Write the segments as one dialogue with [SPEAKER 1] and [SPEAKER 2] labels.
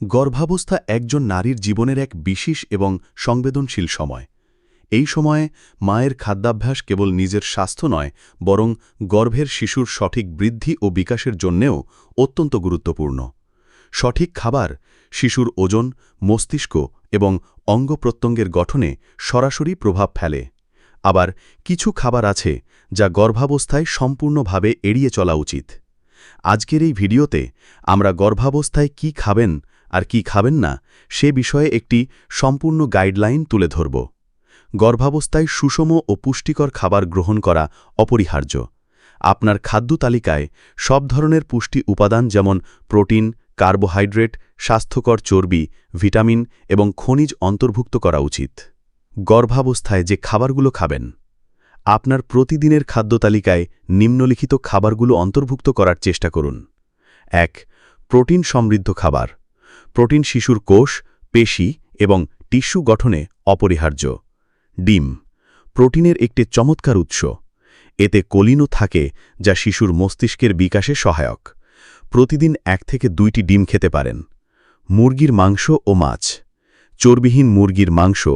[SPEAKER 1] গর্ভাবস্থা একজন নারীর জীবনের এক বিশেষ এবং সংবেদনশীল সময়। এই সময়ে মায়ের খাদ্যাভ্যাস কেবল নিজের স্বাস্থ্য নয়, বরং গর্ভের শিশুর সঠিক বৃদ্ধি ও বিকাশের জন্যেও অত্যন্ত গুরুত্বপূর্ণ। সঠিক খাবার, শিশুর ওজন, মস্তিষ্ক এবং অঙ্গপ্রত্যঙ্গের গঠনে সরাসরি প্রভাব ফেলে। আবার কিছু খাবার আছে যা গর্ভাবস্থায় সম্পূর্ণভাবে এড়িয়ে চলা উচিত। আজকের এই ভিডিওতে আমরা গর্ভাবস্থায় কি খাবেন আর কি খাবেন না, সে বিষয়ে একটি সম্পূর্ণ গাইডলাইন তুলে ধরব। গর্ভাবস্থায় সুষম ও পুষ্টিকর খাবার গ্রহণ করা অপরিহার্য। আপনার খাদ্য তালিকায় সব ধরনের পুষ্টি উপাদান যেমন প্রোটিন, কার্বোহাইড্রেট, স্বাস্থ্যকর চর্বি, ভিটামিন এবং খনিজ অন্তর্ভুক্ত করা উচিত। গর্ভাবস্থায় যে খাবারগুলো খাবেন। আপনার প্রতিদিনের খাদ্য তালিকায় নিম্নলিখিত খাবারগুলো অন্তর্ভুক্ত করার চেষ্টা করুন। এক, প্রোটিন সমৃদ্ধ খাবার। প্রোটিন শিশুর কোষ, পেশি এবং টিস্যু গঠনে অপরিহার্য। ডিম, প্রোটিনের একটি চমৎকার উৎস। এতে কলিনও থাকে যা শিশুর মস্তিষ্কের বিকাশে সহায়ক। প্রতিদিন এক থেকে দুইটি ডিম খেতে পারেন। মুরগির মাংস ও মাছ। চর্বিহীন মুরগির মাংস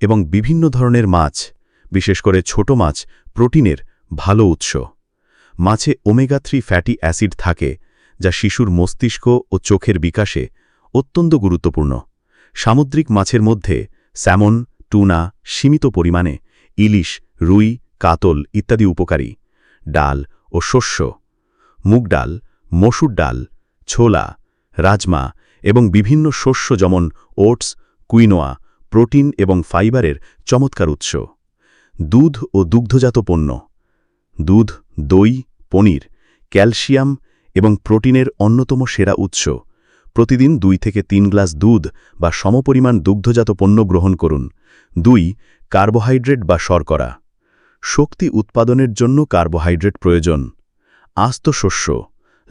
[SPEAKER 1] এবং বিভিন্ন ধরনের মাছ, বিশেষ করে ছোট মাছ, প্রোটিনের ভালো উৎস। মাছে ওমেগা থ্রি ফ্যাটি অ্যাসিড থাকে যা শিশুর মস্তিষ্ক ও চোখের বিকাশে অত্যন্ত গুরুত্বপূর্ণ। সামুদ্রিক মাছের মধ্যে স্যামন, টুনা, সীমিত পরিমাণে ইলিশ, রুই, কাতল ইত্যাদি উপকারী। ডাল ও শস্য, মুগ ডাল, মসুর ডাল, ছোলা, রাজমা এবং বিভিন্ন শস্য যেমন ওটস, কুইনোয়া, প্রোটিন এবং ফাইবারের চমৎকার উৎস। দুধ ও দুগ্ধজাত পণ্য, দুধ, দই, পনির, ক্যালসিয়াম এবং প্রোটিনের অন্যতম সেরা উৎস। প্রতিদিন দুই থেকে তিন গ্লাস দুধ বা সমপরিমাণ দুগ্ধজাত পণ্য গ্রহণ করুন। দুই, কার্বোহাইড্রেট বা শর্করা। শক্তি উৎপাদনের জন্য কার্বোহাইড্রেট প্রয়োজন। আস্ত শস্য,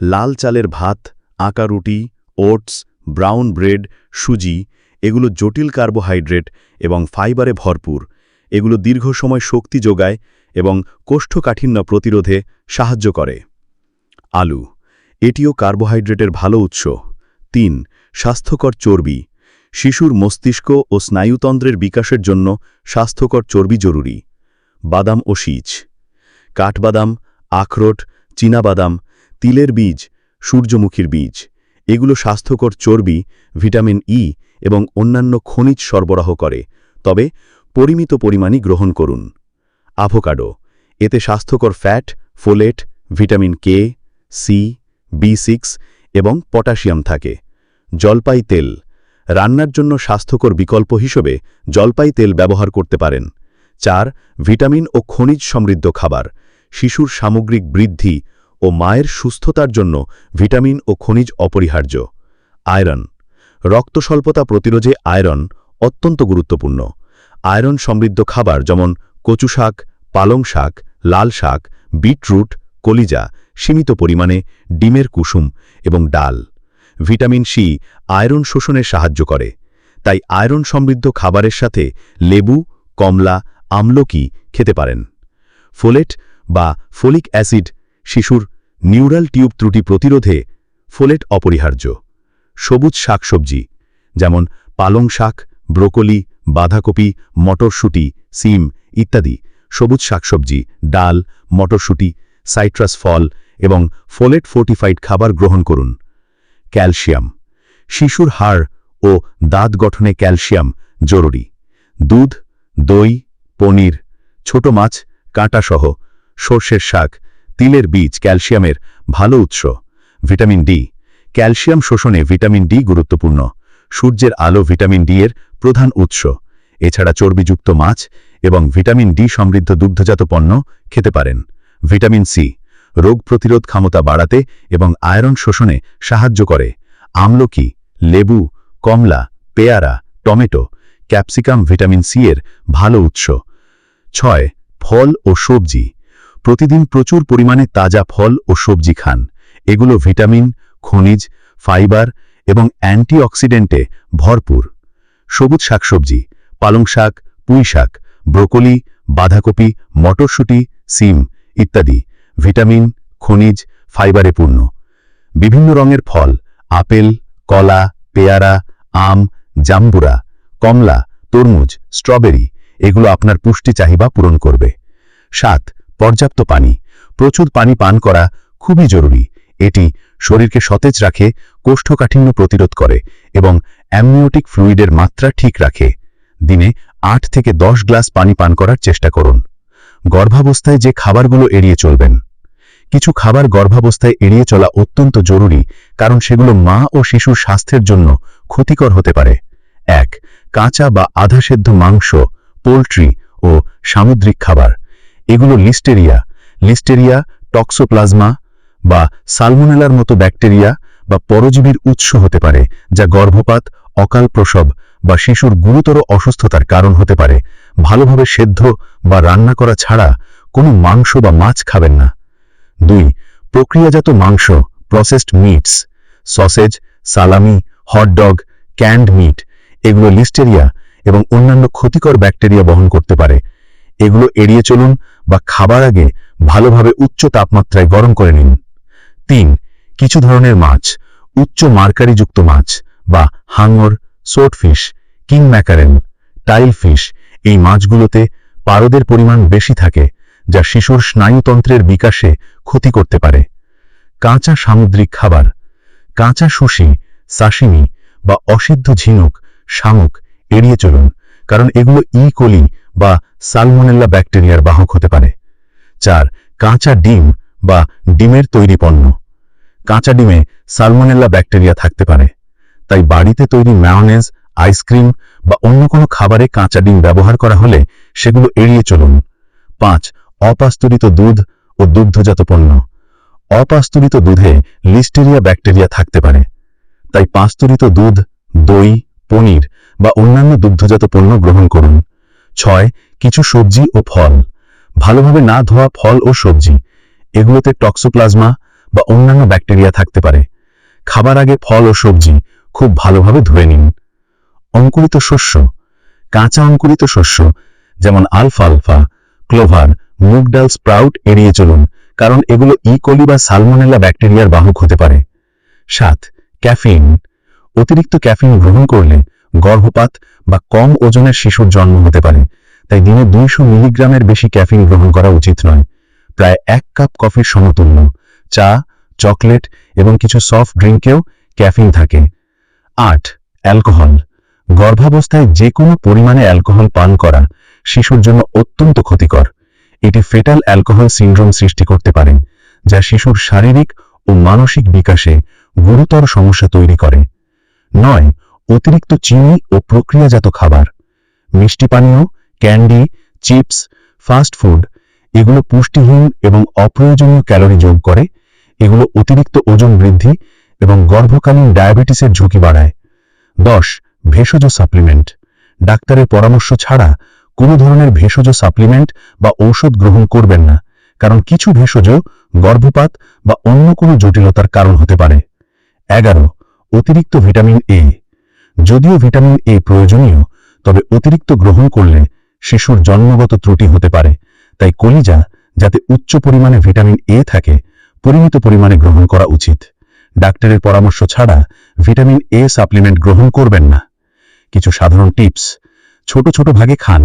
[SPEAKER 1] লাল চালের ভাত, আঁকা রুটি, ওটস, ব্রাউন ব্রেড, সুজি, এগুলো জটিল কার্বোহাইড্রেট এবং ফাইবারে ভরপুর। এগুলো দীর্ঘ সময় শক্তি যোগায় এবং কোষ্ঠকাঠিন্য প্রতিরোধে সাহায্য করে। আলু, এটিও কার্বোহাইড্রেটের ভালো উৎস। তিন, স্বাস্থ্যকর চর্বি। শিশুর মস্তিষ্ক ও স্নায়ুতন্ত্রের বিকাশের জন্য স্বাস্থ্যকর চর্বি জরুরি। বাদাম ও শীজ কাঠবাদাম, আখরোট, চীনাবাদাম, তিলের বীজ, সূর্যমুখীর বীজ। এগুলো স্বাস্থ্যকর চর্বি, ভিটামিন ই এবং অন্যান্য খনিজ সরবরাহ করে। তবে পরিমিত পরিমাণই গ্রহণ করুন। আভোকাডো এতে স্বাস্থ্যকর fat, folate, vitamin K C B six এবং পটাশিয়াম থাকে। জলপাই তেল। রান্নার জন্য স্বাস্থ্যকর বিকল্প হিসেবে জলপাই তেল ব্যবহার করতে পারেন। চার, ভিটামিন ও খনিজ সমৃদ্ধ খাবার। শিশুর সামগ্রিক বৃদ্ধি ও মায়ের সুস্থতার জন্য ভিটামিন ও খনিজ অপরিহার্য। আয়রন। রক্তস্বল্পতা প্রতিরোধে আয়রন অত্যন্ত গুরুত্বপূর্ণ। আয়রন সমৃদ্ধ খাবার যেমন কচু শাক পালং শাক লাল শাক বিটরুট, কলিজা সীমিত পরিমাণে ডিমের কুসুম এবং ডাল। ভিটামিন সি আয়রন শোষণে সাহায্য করে। তাই আয়রন সমৃদ্ধ খাবারের সাথে লেবু, কমলা, আমলকি খেতে পারেন। ফোলেট বা ফোলিক অ্যাসিড শিশুর নিউরাল টিউব ত্রুটি প্রতিরোধে ফোলেট অপরিহার্য। সবুজ শাকসবজি যেমন পালং শাক, ব্রোকলি, বাঁধাকপি, মটরশুঁটি, সিম ইত্যাদি। সবুজ শাকসবজি, ডাল, মটরশুঁটি, সাইট্রাস ফল এবং ফোলেট ফোর্টিফাইড খাবার গ্রহণ করুন। ক্যালসিয়াম। শিশুর হাড় ও দাঁত গঠনে ক্যালসিয়াম জরুরি। দুধ, দই, পনির, ছোট মাছ, কাঁটাসহ সর্ষের শাক, তিলের বীজ ক্যালসিয়ামের ভালো উৎস। Vitamin D. ক্যালসিয়াম শোষণে ভিটামিন ডি গুরুত্বপূর্ণ। সূর্যের আলো ভিটামিন ডি এর প্রধান উৎস। এছাড়া চর্বিযুক্ত মাছ এবং ভিটামিন ডি সমৃদ্ধ দুগ্ধজাত পণ্য খেতে পারেন। Vitamin C. রোগ প্রতিরোধ ক্ষমতা বাড়াতে এবং আয়রন শোষণে সাহায্য করে। আমলকি লেবু, কমলা, পেয়ারা, টমেটো, ক্যাপসিকাম ভিটামিন সি এর ভালো উৎস। ছয়, ফল ও সবজি। প্রতিদিন প্রচুর পরিমাণে তাজা ফল ও সবজি খান। এগুলো ভিটামিন, খনিজ, ফাইবার এবং অ্যান্টিঅক্সিডেন্টে ভরপুর। সবুজ শাকসবজি, পালং শাক, পুঁই শাক, ব্রোকলি, বাঁধাকপি, মটরশুঁটি, সিম ইত্যাদি। ভিটামিন, খনিজ, ফাইবারে পূর্ণ। বিভিন্ন রঙের ফল, আপেল, কলা, পেয়ারা, আম, জাম্বুরা, কমলা, তরমুজ, স্ট্রবেরি, এগুলো আপনার পুষ্টি চাহিদা পূরণ করবে। সাত, পর্যাপ্ত পানি। প্রচুর পানি পান করা খুবই জরুরি। এটি শরীরকে সতেজ রাখে, কোষ্ঠকাঠিন্য প্রতিরোধ করে এবং অ্যামনিওটিক ফ্লুইডের মাত্রা ঠিক রাখে। দিনে আট থেকে দশ গ্লাস পানি পান করার চেষ্টা করুন। গর্ভাবস্থায় যে খাবারগুলো এড়িয়ে চলবেন কিছু খাবার গর্ভাবস্থায় এড়িয়ে চলা অত্যন্ত জরুরি, কারণ সেগুলো মা ও শিশুর স্বাস্থ্যের জন্য ক্ষতিকর হতে পারে। এক, কাঁচা বা আধা সেদ্ধ মাংস, পোলট্রি ও সামুদ্রিক খাবার। এগুলো লিস্টেরিয়া লিস্টেরিয়া, টক্সোপ্লাজমা বা সালমোনেলার মতো ব্যাকটেরিয়া বা পরজীবীর উৎস হতে পারে, যা গর্ভপাত, অকাল প্রসব বা শিশুর গুরুতর অসুস্থতার কারণ হতে পারে। ভালোভাবে সেদ্ধ বা রান্না করা ছাড়া কোনো মাংস বা মাছ খাবেন না। দুই, প্রক্রিয়াজাত মাংস processed meats sausage salami hot dog canned meat এগুলো লিস্টেরিয়া এবং অন্যান্য ক্ষতিকর ব্যাকটেরিয়া বহন করতে পারে। এগুলো এড়িয়ে চলুন বা খাবার আগে ভালোভাবে উচ্চ তাপমাত্রায় গরম করে নিন। তিন, কিছু ধরনের মাছ, উচ্চ মার্কারিযুক্ত মাছ বা হাঙর swordfish king mackerel tile fish এই মাছগুলোতে পারদের পরিমাণ বেশি থাকে যা শিশুর স্নায়ুতন্ত্রের বিকাশে ক্ষতি করতে পারে। কাঁচা সামুদ্রিক খাবার, কাঁচা সুশি, সাশিমি বা অসিদ্ধ ঝিনুক, শামুক এড়িয়ে চলুন, কারণ এগুলো ই. বা সালমোনেল্লা ব্যাকটেরিয়ার বাহক হতে পারে চার কাঁচা ডিম বা ডিমের তৈরি পণ্য। কাঁচা ডিমে সালমোনেল্লা ব্যাকটেরিয়া থাকতে পারে, তাই বাড়িতে তৈরি ম্যায়োনেজ আইসক্রিম বা অন্য কোনো খাবারে কাঁচা ডিম ব্যবহার করা হলে সেগুলো এড়িয়ে চলুন। পাঁচ অপাস্তুরিত দুধ ও দুগ্ধজাত পণ্য। অপাস্তুরিত দুধে লিস্টেরিয়া ব্যাকটেরিয়া থাকতে পারে। তাই পাস্তুরিত দুধ, দই, পনির বা অন্যান্য দুগ্ধজাত পণ্য গ্রহণ করুন। ছয়, কিছু সবজি ও ফল। ভালোভাবে না ধোয়া ফল ও সবজি। এগুলোতে টক্সোপ্লাজমা বা অন্যান্য ব্যাকটেরিয়া থাকতে পারে। খাবার আগে ফল ও সবজি খুব ভালোভাবে ধুয়ে নিন। অঙ্কুরিত শস্য। কাঁচা অঙ্কুরিত শস্য, যেমন আলফালফা ক্লোভার মুগ ডাল স্প্রাউট এড়িয়ে চলুন, কারণ এগুলো ইকোলি বা সালমোনেলা ব্যাকটেরিয়ার বাহক হতে পারে। সাত, ক্যাফিন। অতিরিক্ত ক্যাফিন গ্রহণ করলে গর্ভপাত বা কম ওজনের শিশুর জন্ম হতে পারে, তাই দিনে দুইশো মিলিগ্রামের বেশি ক্যাফিন গ্রহণ করা উচিত নয়। প্রায় এক কাপ কফির সমতুল্য, চা, চকলেট এবং কিছু সফট ড্রিঙ্কেও ক্যাফিন থাকে। আট, অ্যালকোহল। গর্ভাবস্থায় যে কোনো পরিমাণে অ্যালকোহল পান করা শিশুর জন্য অত্যন্ত ক্ষতিকর। এটি ফেটাল অ্যালকোহল সিন্ড্রোম সৃষ্টি করতে পারে, যা শিশুর শারীরিক ও মানসিক বিকাশে গুরুতর সমস্যা তৈরি করে। নয়, অতিরিক্ত চিনি ও প্রক্রিয়াজাত খাবার, মিষ্টি পানীয়, ক্যান্ডি, চিপস, ফাস্ট ফুড, এগুলো পুষ্টিহীন এবং অপ্রয়োজনীয় ক্যালোরি যোগ করে, এগুলো অতিরিক্ত ওজন বৃদ্ধি এবং গর্ভকালীন ডায়াবেটিসের ঝুঁকি বাড়ায়। দশ, ভেষজ সাপ্লিমেন্ট, ডাক্তারের পরামর্শ ছাড়া কোনো ধরনের ভেষজ সাপ্লিমেন্ট বা ঔষধ গ্রহণ করবেন না, কারণ কিছু ভেষজ গর্ভপাত বা অন্য কোনো জটিলতার কারণ হতে পারে। এগারো, অতিরিক্ত ভিটামিন এ যদিও ভিটামিন এ প্রয়োজনীয়, তবে অতিরিক্ত গ্রহণ করলে শিশুর জন্মগত ত্রুটি হতে পারে, তাই কলিজা যাতে উচ্চ পরিমাণে ভিটামিন এ থাকে, পরিমিত পরিমাণে গ্রহণ করা উচিত। ডাক্তারের পরামর্শ ছাড়া ভিটামিন এ সাপ্লিমেন্ট গ্রহণ করবেন না। কিছু সাধারণ টিপস। ছোট ছোট ভাগে খান।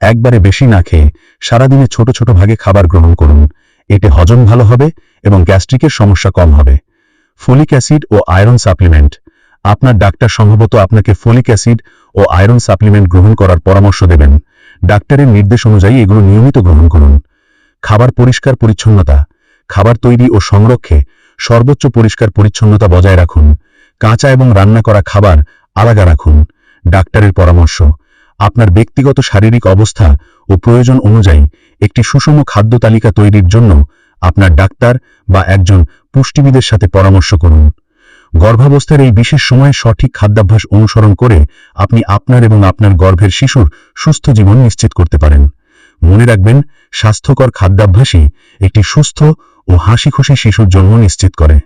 [SPEAKER 1] একবারে বেশি না খেয়ে সারাদিনে ছোট ছোট ভাগে খাবার গ্রহণ করুন। এতে হজম ভালো হবে এবং গ্যাস্ট্রিকের সমস্যা কম হবে। ফলিক অ্যাসিড ও আয়রন সাপ্লিমেন্ট। আপনার ডাক্তার সম্ভবত আপনাকে ফলিক অ্যাসিড ও আয়রন সাপ্লিমেন্ট গ্রহণ করার পরামর্শ দেবেন। ডাক্তারের নির্দেশ অনুযায়ী এগুলো নিয়মিত গ্রহণ করুন। খাবার পরিষ্কার পরিচ্ছন্নতা। খাবার তৈরি ও সংরক্ষে সর্বোচ্চ পরিষ্কার পরিচ্ছন্নতা বজায় রাখুন। কাঁচা এবং রান্না করা খাবার আলাদা রাখুন। ডাক্তারের পরামর্শ। আপনার ব্যক্তিগত শারীরিক অবস্থা ও প্রয়োজন অনুযায়ী একটি সুষম খাদ্য তালিকা তৈরির জন্য আপনার ডাক্তার বা একজন পুষ্টিবিদের সাথে পরামর্শ করুন। গর্ভাবস্থার এই বিশেষ সময়ে সঠিক খাদ্যাভ্যাস অনুসরণ করে আপনি আপনার এবং আপনার গর্ভের শিশুর সুস্থ জীবন নিশ্চিত করতে পারেন। মনে রাখবেন, স্বাস্থ্যকর খাদ্যাভ্যাসই একটি সুস্থ ও হাসি খুশি শিশুর জন্ম নিশ্চিত করে।